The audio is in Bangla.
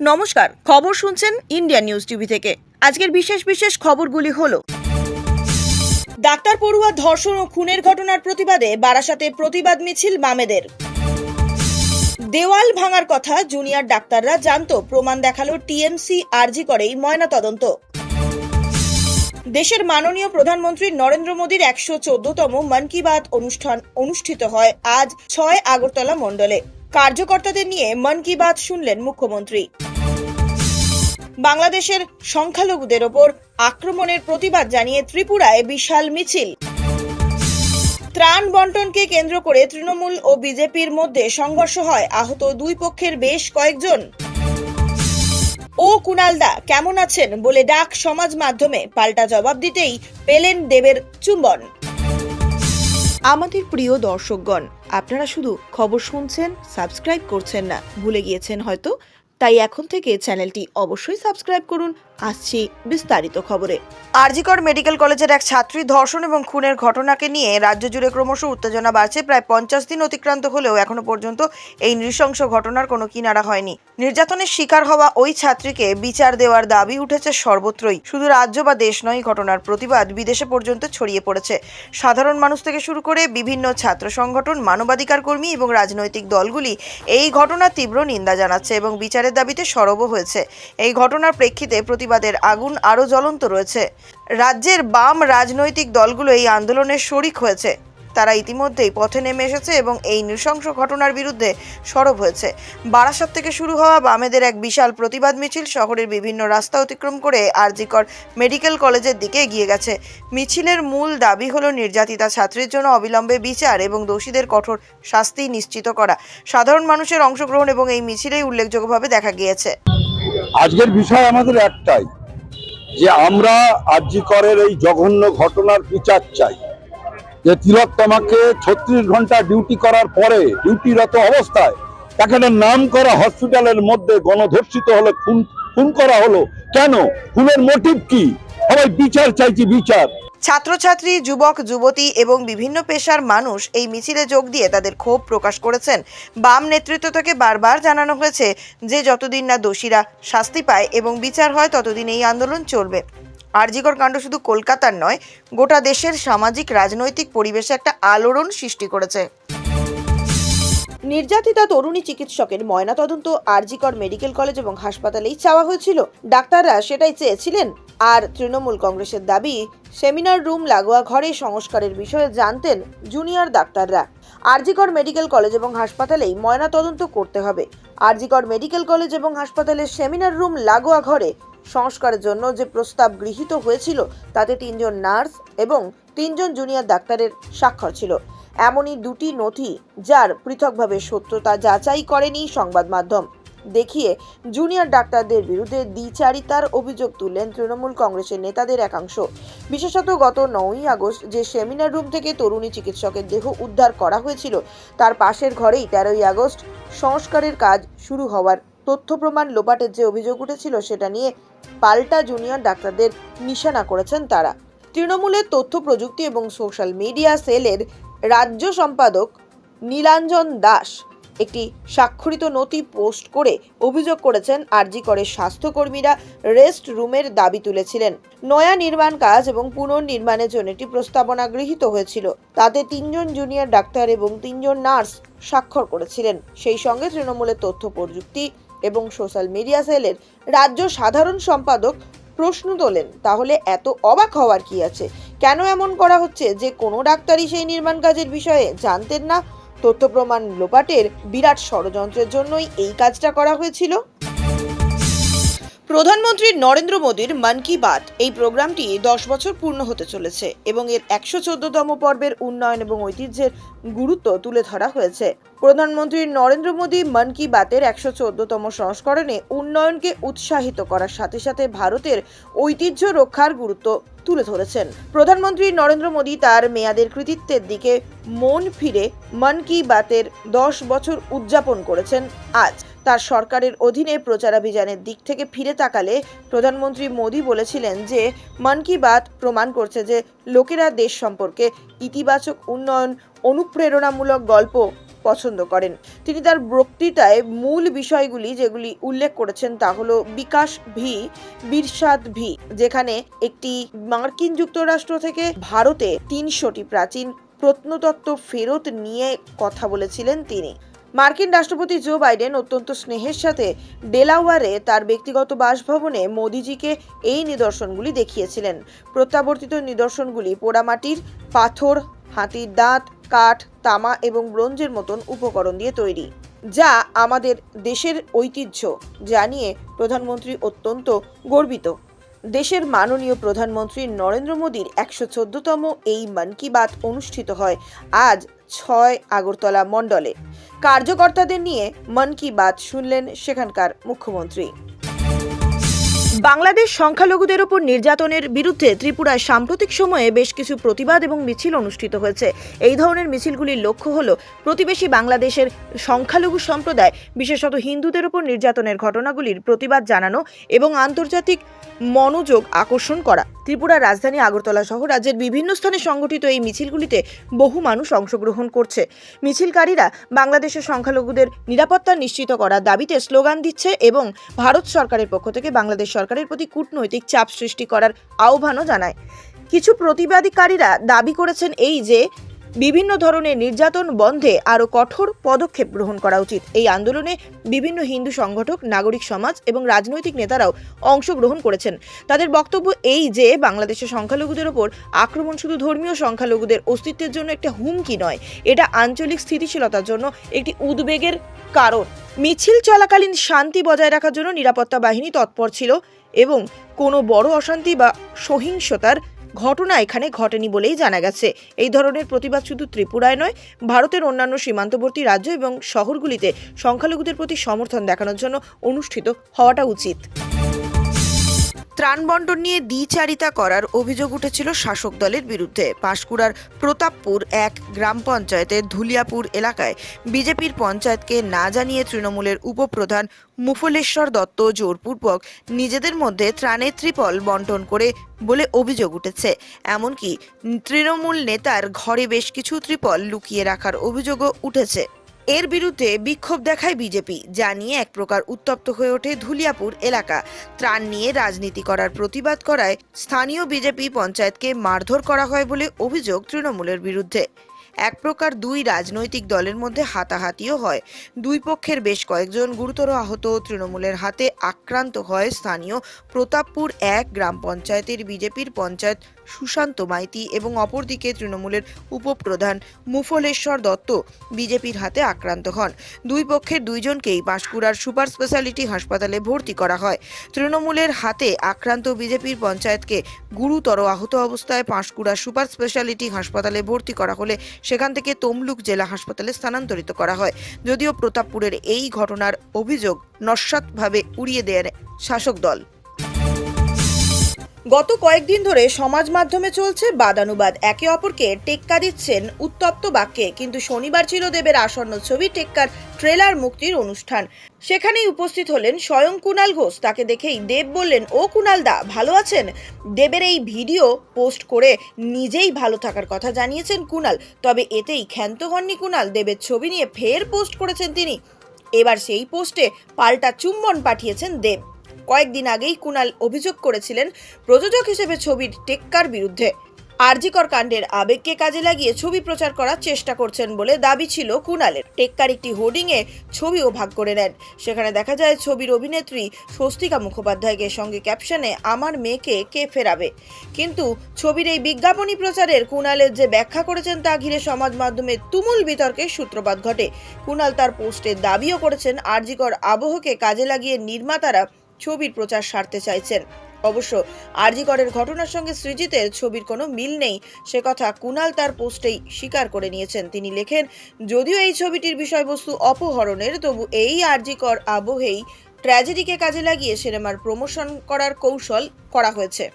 নমস্কার, খবর শুনছেন ইন্ডিয়া নিউজ টিভি থেকে। আজকের বিশেষ বিশেষ খবরগুলি হলো, ডাক্তার পড়ুয়া ধর্ষণ ও খুনের ঘটনার প্রতিবাদে বারাসাতে প্রতিবাদ মিছিল বামেদের দেওয়াল ভাঙার কথা জুনিয়র ডাক্তাররা জানত, প্রমাণ দেখাল টিএমসি আরজি করেই ময়না তদন্ত দেশের মাননীয় প্রধানমন্ত্রী নরেন্দ্র মোদীর একশো চোদ্দতম মন কি বাত অনুষ্ঠান অনুষ্ঠিত হয় আজ ছয় আগরতলা মণ্ডলে। কার্যকর্তাদের নিয়ে মন কি বাত শুনলেন মুখ্যমন্ত্রী। বাংলাদেশের সংখ্যালঘুদের ওপর আক্রমণের প্রতিবাদ জানিয়ে ত্রিপুরায় বিশাল মিছিল। ত্রাণ বন্টনকে কেন্দ্র করে তৃণমূল ও বিজেপির মধ্যে সংঘর্ষ হয়। আহত দুই পক্ষের বেশ কয়েকজন। ও কুণালদা, কেমন আছেন? বলে ডাক সমাজ মাধ্যমে পাল্টা জবাব দিতেই পেলেন দেবের চুম্বন। আমাদের প্রিয় দর্শকগণ, আপনারা শুধু খবর শুনছেন, সাবস্ক্রাইব করছেন না, ভুলে গিয়েছেন হয়তো? তাই এখন থেকে চ্যানেলটি অবশ্যই সাবস্ক্রাইব করুন, আসছি বিস্তারিত খবরে। আরজিকর মেডিকেল কলেজের এক ছাত্রী ধর্ষণ এবং খুনের ঘটনাকে নিয়ে রাজ্য জুড়ে ক্রমশ উত্তেজনা বাড়ছে। প্রায় পঞ্চাশ দিন অতিক্রান্ত হলেও এখনও পর্যন্ত এই নৃশংস ঘটনার কোনো কিনারা হয়নি। নির্যাতনের শিকার হওয়া ওই ছাত্রীকে বিচার দেওয়ার দাবি উঠেছে সর্বত্রই। শুধু রাজ্য বা দেশ নয়, ঘটনার প্রতিবাদ বিদেশে পর্যন্ত ছড়িয়ে পড়েছে। সাধারণ মানুষ থেকে শুরু করে বিভিন্ন ছাত্র সংগঠন, মানবাধিকার কর্মী এবং রাজনৈতিক দলগুলি এই ঘটনার তীব্র নিন্দা জানাচ্ছে এবং বিচারের দাবিতে সরব হয়েছে। এই ঘটনার প্রেক্ষিতে প্রতিবাদের আগুন আরও জ্বলন্ত রয়েছে। রাজ্যের বাম রাজনৈতিক দলগুলো এই আন্দোলনের শরিক হয়েছে। তারা ইতিমধ্যেই পথে নেমে এসেছে এবং এই নৃশংস ঘটনার বিরুদ্ধে সরব হয়েছে। বারাসাত থেকে শুরু হওয়া বামেদের এক বিশাল প্রতিবাদ মিছিল শহরের বিভিন্ন রাস্তা অতিক্রম করে আরজিকর মেডিকেল কলেজের দিকে এগিয়ে গেছে। মিছিলের মূল দাবি হলো নির্যাতিতা ছাত্রীর জন্য অবিলম্বে বিচার এবং দোষীদের কঠোর শাস্তি নিশ্চিত করা। সাধারণ মানুষের অংশগ্রহণ এবং এই মিছিলেই উল্লেখযোগ্যভাবে দেখা গিয়েছে। আজকের বিষয় আমাদের একটাই, যে আমরা আর্যিকরের এই জঘন্য ঘটনার বিচার চাই। যে তিলোত্তমাকে ছত্রিশ ঘণ্টা ডিউটি করার পরে ডিউটিরত অবস্থায় তাকে একটা নাম করা হসপিটালের মধ্যে গণধর্ষিত হলে খুন খুন করা হলো। কেন? খুনের মোটিভ কি? সবাই বিচার চাইছি, বিচার। ছাত্রছাত্রী, যুবক, যুবতী এবং বিভিন্ন পেশার মানুষ এই মিছিলে যোগ দিয়ে তাদের ক্ষোভ প্রকাশ করেছেন। বাম নেতৃত্ব থেকে বারবার জানানো হয়েছে যে যতদিন না দোষীরা শাস্তি পায় এবং বিচার হয়, ততদিন এই আন্দোলন চলবে। আরজিকর কাণ্ড শুধু কলকাতার নয়, গোটা দেশের সামাজিক, রাজনৈতিক পরিবেশে একটা আলোড়ন সৃষ্টি করেছে। নির্যাতিতা তরুণী চিকিৎসকের ময়নাতদন্ত আরজিকর মেডিকেল কলেজ এবং হাসপাতালেই চাওয়া হয়েছিল। ডাক্তাররা সেটাই চেয়েছিলেন। আর তৃণমূল কংগ্রেসের দাবি, সেমিনার রুম লাগোয়া ঘরে সংস্কারের বিষয়ে জানতেন জুনিয়র ডাক্তাররা। আরজিকর মেডিকেল কলেজ এবং হাসপাতালেই ময়নাতদন্ত করতে হবে। আরজিকর মেডিকেল কলেজ এবং হাসপাতালের সেমিনার রুম লাগোয়া ঘরে সংস্কারের জন্য যে প্রস্তাব গৃহীত হয়েছিল, তাতে তিনজন নার্স এবং তিনজন জুনিয়র ডাক্তারের স্বাক্ষর ছিল। এমনই দুটি নথি যার পৃথকভাবে সত্যতা যাচাই করেনি সংবাদ মাধ্যম। দেখিয়ে জুনিয়র ডাক্তারদের বিরুদ্ধে দ্বিচারিতার অভিযোগ তুললেন তৃণমূল কংগ্রেসের নেতাদের একাংশ। বিশেষত গত নয়ই আগস্ট যে সেমিনার রুম থেকে তরুণী চিকিৎসকের দেহ উদ্ধার করা হয়েছিল, তার পাশের ঘরেই তেরোই আগস্ট সংস্কারের কাজ শুরু হওয়ার তথ্য প্রমাণ লোপাটের যে অভিযোগ উঠেছিল সেটা নিয়ে পাল্টা জুনিয়র ডাক্তারদের নিশানা করেছেন তারা। তৃণমূলের তথ্য প্রযুক্তি এবং সোশ্যাল মিডিয়া সেলের রাজ্য সম্পাদক নীলাঞ্জন দাস একটি স্বাক্ষরিত নথি পোস্ট করে অভিযোগ করেছেন, আরজি করে স্বাস্থ্যকর্মীরা রেস্ট রুমের দাবি তুলেছিলেন। নয়া নির্মাণ কাজ এবং পুনর্নির্মাণের জন্য একটি প্রস্তাবনা গৃহীত হয়েছিল। তাতে তিনজন জুনিয়র ডাক্তার এবং তিনজন নার্স স্বাক্ষর করেছিলেন। সেই সঙ্গে তৃণমূলের তথ্য প্রযুক্তি এবং সোশ্যাল মিডিয়া সেলের রাজ্য সাধারণ সম্পাদক প্রশ্ন তোলেন, তাহলে এত অবাক হওয়ার কি আছে? কেন এমন করা হচ্ছে যে কোনো ডাক্তারই সেই নির্মাণ কাজের বিষয়ে জানতেন না? তথ্য প্রমাণ লোপাটের বিরাট ষড়যন্ত্রের জন্যই এই কাজটা করা হয়েছিল। প্রধানমন্ত্রী নরেন্দ্র মোদীর মন কি বাত এই প্রোগ্রামটি দশ বছর পূর্ণ হতে চলেছে এবং এর একশো চোদ্দতম পর্বের উন্নয়ন এবং ঐতিহ্যের গুরুত্ব তুলে ধরা হয়েছে। প্রধানমন্ত্রী নরেন্দ্র মোদী মন কি বাতের একশো চোদ্দতম সংস্করণে উন্নয়নকে উৎসাহিত করার সাথে সাথে ভারতের ঐতিহ্য রক্ষার গুরুত্ব তুলে ধরেছেন। প্রধানমন্ত্রী নরেন্দ্র মোদী তার মেয়াদের কৃতিত্বের দিকে মন ফিরে মন কি বাতের দশ বছর উদযাপন করেছেন আজ। তার সরকারের অধীনে প্রচারাভিযানের দিক থেকে ফিরে তাকালে প্রধানমন্ত্রী মোদী বলেছিলেন যে, মন কি বাত প্রমাণ করছে যে লোকেরা দেশ সম্পর্কে ইতিবাচক উন্নয়ন অনুপ্রেরণামূলক গল্প পছন্দ করেন। তিনি তার বক্তৃতায় মূল বিষয়গুলি যেগুলি উল্লেখ করেছেন তা হলো বিকাশ ভি, বিরসাদ ভি, যেখানে একটি মার্কিন যুক্তরাষ্ট্র থেকে ভারতে তিনশোটি প্রাচীন প্রত্নতত্ত্ব ফেরত নিয়ে কথা বলেছিলেন তিনি। মার্কিন রাষ্ট্রপতি জো বাইডেন অত্যন্ত স্নেহের সাথে ডেলাওয়ারে তার ব্যক্তিগত বাসভবনে মোদিজিকে এই নিদর্শনগুলি দেখিয়েছিলেন। প্রত্যাবর্তিত নিদর্শনগুলি পোড়ামাটির, পাথর, হাতির দাঁত কাঠ, তামা এবং ব্রোঞ্জের মতন উপকরণ দিয়ে তৈরি, যা আমাদের দেশের ঐতিহ্য জানিয়ে প্রধানমন্ত্রী অত্যন্ত গর্বিত। দেশের মাননীয় প্রধানমন্ত্রী নরেন্দ্র মোদীর একশো চোদ্দতম এই মন কি বাত অনুষ্ঠিত হয় আজ ছয় আগরতলা মণ্ডলে। কার্যকর্তাদের নিয়ে মন কি বাত শুনলেন সেখানকার মুখ্যমন্ত্রী। বাংলাদেশ সংখ্যালঘুদের ওপর নির্যাতনের বিরুদ্ধে ত্রিপুরায় সাম্প্রতিক সময়ে বেশ কিছু প্রতিবাদ এবং মিছিল অনুষ্ঠিত হয়েছে। এই ধরনের মিছিলগুলির লক্ষ্য হল প্রতিবেশী বাংলাদেশের সংখ্যালঘু সম্প্রদায়, বিশেষত হিন্দুদের ওপর নির্যাতনের ঘটনাগুলির প্রতিবাদ জানানো এবং আন্তর্জাতিক মনোযোগ আকর্ষণ করা। ত্রিপুরার রাজধানী আগরতলা সহ রাজ্যের বিভিন্ন স্থানে সংগঠিত এই মিছিলগুলিতে বহু মানুষ অংশগ্রহণ করছে। মিছিলকারীরা বাংলাদেশের সংখ্যালঘুদের নিরাপত্তা নিশ্চিত করার দাবিতে স্লোগান দিচ্ছে এবং ভারত সরকারের পক্ষ থেকে বাংলাদেশ সরকারের প্রতি কূটনৈতিক চাপ সৃষ্টি করার আহ্বানও জানায়। কিছু প্রতিবাদীকারীরা দাবি করেছেন এই যে বিভিন্ন ধরনের নির্যাতন বন্ধে আরও কঠোর পদক্ষেপ গ্রহণ করা উচিত। এই আন্দোলনে বিভিন্ন হিন্দু সংগঠক, নাগরিক সমাজ এবং রাজনৈতিক নেতারাও অংশগ্রহণ করেছেন। তাদের বক্তব্য এই যে, বাংলাদেশের সংখ্যালঘুদের ওপর আক্রমণ শুধু ধর্মীয় সংখ্যালঘুদের অস্তিত্বের জন্য একটা হুমকি নয়, এটা আঞ্চলিক স্থিতিশীলতার জন্য একটি উদ্বেগের কারণ। মিছিল চলাকালীন শান্তি বজায় রাখার জন্য নিরাপত্তা বাহিনী তৎপর ছিল এবং কোনো বড় অশান্তি বা সহিংসতার ঘটনা এখানে ঘটেনি বলেই জানা গেছে। এই ধরনের প্রতিবাদ শুধু ত্রিপুরায় নয়, ভারতের অন্যান্য সীমান্তবর্তী রাজ্য এবং শহরগুলিতে সংখ্যালঘুদের প্রতি সমর্থন দেখানোর জন্য অনুষ্ঠিত হওয়াটা উচিত। ত্রাণ বন্টন নিয়ে দ্বিচারিতা করার অভিযোগ উঠেছিল শাসক দলের বিরুদ্ধে। পাঁশকুড়ার প্রতাপপুর এক গ্রাম পঞ্চায়েতের ধুলিয়াপুর এলাকায় বিজেপির পঞ্চায়েতকে না জানিয়ে তৃণমূলের উপপ্রধান মুফলেশ্বর দত্ত জোরপূর্বক নিজেদের মধ্যে ত্রাণের ত্রিপল বন্টন করে বলে অভিযোগ উঠেছে। এমনকি তৃণমূল নেতার ঘরে বেশ কিছু ত্রিপল লুকিয়ে রাখার অভিযোগও উঠেছে। এর বিরুদ্ধে বিক্ষোভ দেখায় বিজেপি, যা নিয়ে এক প্রকার উত্তপ্ত হয়ে ওঠে ধুলিয়াপুর এলাকা। ত্রাণ নিয়ে রাজনীতি করার প্রতিবাদ করায় স্থানীয় বিজেপি পঞ্চায়েতকে মারধর করা হয় বলে অভিযোগ তৃণমূলের বিরুদ্ধে। এক প্রকার দুই রাজনৈতিক দলের মধ্যে হাতাহাতিও হয়। দুই পক্ষের বেশ কয়েকজন গুরুতর আহত তৃণমূলের হাতে আক্রান্ত হয় স্থানীয় প্রতাপপুর এক গ্রাম পঞ্চায়েতের বিজেপির পঞ্চায়েত সুশান্ত মাইতি এবং অপরদিকে তৃণমূলের উপপ্রধান মুফলেশ্বর দত্ত বিজেপির হাতে আক্রান্ত হন। দুই পক্ষের দুইজনকেই পাঁশকুড়ার সুপার স্পেশালিটি হাসপাতালে ভর্তি করা হয়। তৃণমূলের হাতে আক্রান্ত বিজেপির পঞ্চায়েতকে গুরুতর আহত অবস্থায় পাঁশকুড়া সুপার স্পেশালিটি হাসপাতালে ভর্তি করা হলে সেখান থেকে তমলুক জেলা হাসপাতালে স্থানান্তরিত করা হয়। যদিও প্রতাপপুরের এই ঘটনার অভিযোগ নস্বাতভাবে উড়িয়ে দেয় শাসক দল। গত কয়েকদিন ধরে সমাজ মাধ্যমে চলছে বাদানুবাদ। একে অপরকে টেক্কা দিচ্ছেন উত্তপ্ত বাক্যে, কিন্তু শনিবার ছিল দেবের আসন্ন ছবি টেক্কার ট্রেলার মুক্তির অনুষ্ঠান। সেখানেই উপস্থিত হলেন স্বয়ং কুণাল ঘোষ। তাকে দেখেই দেব বললেন, ও কুণাল দা, ভালো আছেন? দেবের এই ভিডিও পোস্ট করে নিজেই ভালো থাকার কথা জানিয়েছেন কুণাল তবে এতেই ক্ষান্ত হননি কুণাল দেবের ছবি নিয়ে ফের পোস্ট করেছেন তিনি। এবার সেই পোস্টে পাল্টা চুম্বন পাঠিয়েছেন দেব। কয়েকদিন আগেই কুণাল অভিযোগ করেছিলেন প্রযোজক হিসেবে ছবির টেক্কার বিরুদ্ধে। আরজিকর কাণ্ডের আবেগকে কাজে লাগিয়ে ছবি প্রচার করার চেষ্টা করছেন বলে দাবি ছিল কুণালের টেক্কার একটি হোর্ডিংয়ে ছবিও ভাগ করে নেন। সেখানে দেখা যায় ছবির অভিনেত্রী স্বস্তিকা মুখোপাধ্যায়কে সঙ্গে ক্যাপশনে আমার মেয়েকে কে ফেরাবে? কিন্তু ছবির এই বিজ্ঞাপনী প্রচারের কুণালের যে ব্যাখ্যা করেছেন তা ঘিরে সমাজ মাধ্যমে তুমুল বিতর্কের সূত্রপাত ঘটে। কুণাল তার পোস্টে দাবিও করেছেন আরজিকর আবহকে কাজে লাগিয়ে নির্মাতারা ছবির প্রচার সারতে চাইছেন। অবশ্য আরজিকরের ঘটনার সঙ্গে সৃজিতের ছবির কোনো মিল নেই, সে কথা কুনাল তার পোস্টেই স্বীকার করে নিয়েছেন। তিনি লেখেন, যদিও এই ছবিটির বিষয়বস্তু অপহরণের, তবু এই আরজিকর আবহেই ট্র্যাজেডিকে কাজে লাগিয়ে সিনেমার প্রমোশন করার কৌশল করা হয়েছে।